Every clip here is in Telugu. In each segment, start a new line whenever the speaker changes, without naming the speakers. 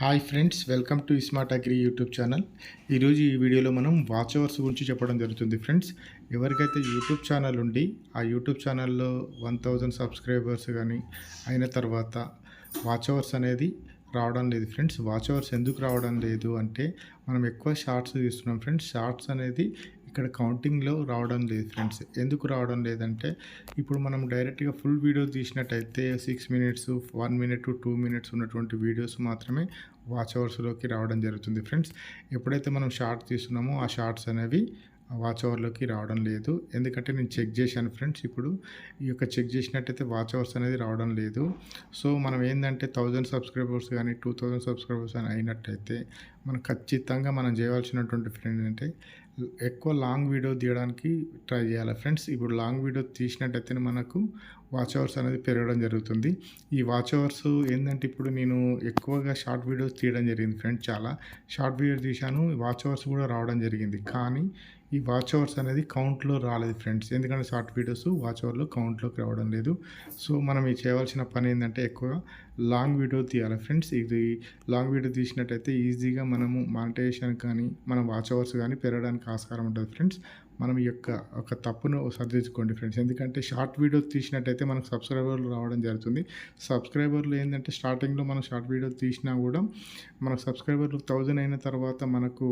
Hi friends welcome to smart agri YouTube channel. ఈరోజు ఈ వీడియోలో మనం వాచ్ అవర్స్ గురించి చెప్పడం జరుగుతుంది ఫ్రెండ్స్. ఎవరికైతే యూట్యూబ్ ఛానల్ ఉండి ఆ యూట్యూబ్ ఛానల్లో వన్ థౌజండ్ సబ్స్క్రైబర్స్ కానీ అయిన తర్వాత వాచ్ అవర్స్ అనేది రావడం లేదు ఫ్రెండ్స్. వాచ్ అవర్స్ ఎందుకు రావడం లేదు అంటే మనం ఎక్కువ షార్ట్స్ తీస్తున్నాం ఫ్రెండ్స్. షార్ట్స్ అనేది ఇక్కడ కౌంటింగ్లో రావడం లేదు ఫ్రెండ్స్ ఎందుకు రావడం లేదంటే ఇప్పుడు మనం డైరెక్ట్గా full video తీసినట్టయితే six minutes one minute two minutes ఉన్నటువంటి వీడియోస్ మాత్రమే వాచ్ అవర్స్లోకి రావడం జరుగుతుంది ఫ్రెండ్స్ ఎప్పుడైతే మనం షార్ట్ తీస్తున్నామో ఆ షార్ట్స్ అనేవి వాచ్ అవర్లోకి రావడం లేదు. ఎందుకంటే నేను చెక్ చేశాను ఫ్రెండ్స్ ఇప్పుడు. ఈ యొక్క చెక్ చేసినట్టయితే వాచ్ అవర్స్ అనేది రావడం లేదు. సో మనం ఏంటంటే థౌజండ్ సబ్స్క్రైబర్స్ కానీ టూ థౌజండ్ సబ్స్క్రైబర్స్ అని అయినట్టయితే మనం ఖచ్చితంగా మనం చేయవలసినటువంటి ఫ్రెండ్ అంటే ఎక్కువ లాంగ్ వీడియో తీయడానికి ట్రై చేయాలి. ఫ్రెండ్స్ ఇప్పుడు లాంగ్ వీడియో తీసినట్టయితే మనకు వాచ్ అవర్స్ అనేది పెరగడం జరుగుతుంది. ఈ వాచ్ అవర్స్ ఏంటంటే ఇప్పుడు నేను ఎక్కువగా షార్ట్ వీడియోస్ తీయడం జరిగింది ఫ్రెండ్స్ చాలా. షార్ట్ వీడియో తీశాను వాచ్ అవర్స్ కూడా రావడం జరిగింది. కానీ ఈ వాచ్ అవర్స్ అనేది కౌంట్లో రాలేదు ఫ్రెండ్స్. ఎందుకంటే షార్ట్ వీడియోస్ వాచ్ అవర్లో కౌంట్లోకి రావడం లేదు. సో మనం ఈ చేయవలసిన పని ఏంటంటే ఎక్కువగా లాంగ్ వీడియో తీయాలి ఫ్రెండ్స్. ఇది లాంగ్ వీడియో తీసినట్టయితే ఈజీగా మనము మానిటైజేషన్ కానీ మన వాచ్ అవర్స్ కానీ పెరగడానికి ఆస్కారం ఉంటుంది ఫ్రెండ్స్. మనం ఈ యొక్క ఒక తప్పును సరిదిద్దుకోండి ఫ్రెండ్స్. ఎందుకంటే షార్ట్ వీడియో తీసినట్టయితే మనకు సబ్స్క్రైబర్లు రావడం జరుగుతుంది. సబ్స్క్రైబర్లు ఏంటంటే స్టార్టింగ్లో మనం షార్ట్ వీడియో తీసినా కూడా మన సబ్స్క్రైబర్లు థౌజండ్ అయిన తర్వాత మనకు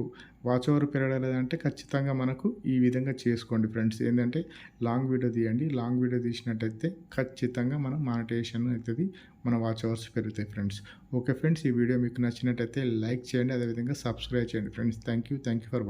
వాచ్ ఓవర్ పెరగలేదంటే ఖచ్చితంగా మనకు ఈ విధంగా చేసుకోండి ఫ్రెండ్స్. ఏంటంటే లాంగ్ వీడియో తీయండి. లాంగ్ వీడియో తీసినట్టయితే ఖచ్చితంగా మనం మానిటేషన్ అవుతుంది మన వాచ్ అవర్స్ పెరుగుతాయి ఫ్రెండ్స్. ఓకే ఫ్రెండ్స్ ఈ వీడియో మీకు నచ్చినట్టయితే లైక్ చేయండి అదేవిధంగా సబ్స్క్రైబ్ చేయండి friends. Thank you thank you for